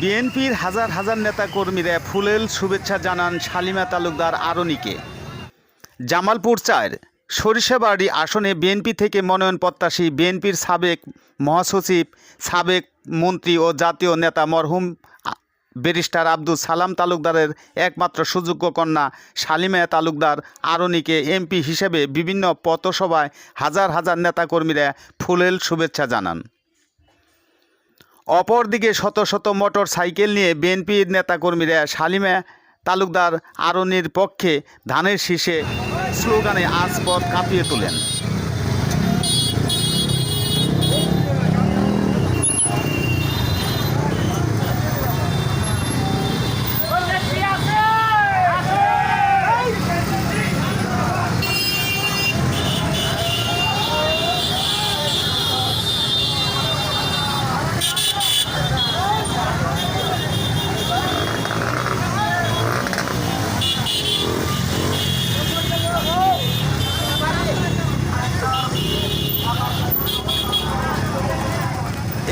বিএনপির হাজার হাজার নেতা কর্মীরা ফুলেল শুভেচ্ছা জানান শালিমা তালুকদার আরনিকে। জামালপুর চার সরিষাবাড়ি আসনে বিএনপি থেকে মনোনয়ন প্রত্যাশী বিএনপির সাবেক মহাসচিব, সাবেক মন্ত্রী ও জাতীয় নেতা মরহুম ব্যারিস্টার আব্দুল সালাম তালুকদারের একমাত্র সুযোগ্য কন্যা শালিমা তালুকদার আরনিকে এমপি হিসেবে বিভিন্ন পথসভায় হাজার হাজার নেতাকর্মীরা ফুলেল শুভেচ্ছা জানান। অপরদিকে শত শত মোটর সাইকেল নিয়ে বিএনপির নেতাকর্মীরা শালিমা তালুকদার আরনির পক্ষে ধানের শীষে স্লোগানে আজ পথ কাঁপিয়ে তোলেন।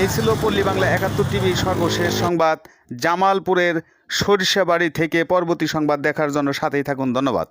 এই ছিল পল্লী বাংলা একাত্তর টিভি সর্বশেষ সংবাদ। জামালপুরের সরিষাবাড়ি থেকে পরবর্তী সংবাদ দেখার জন্য সাথেই থাকুন, ধন্যবাদ।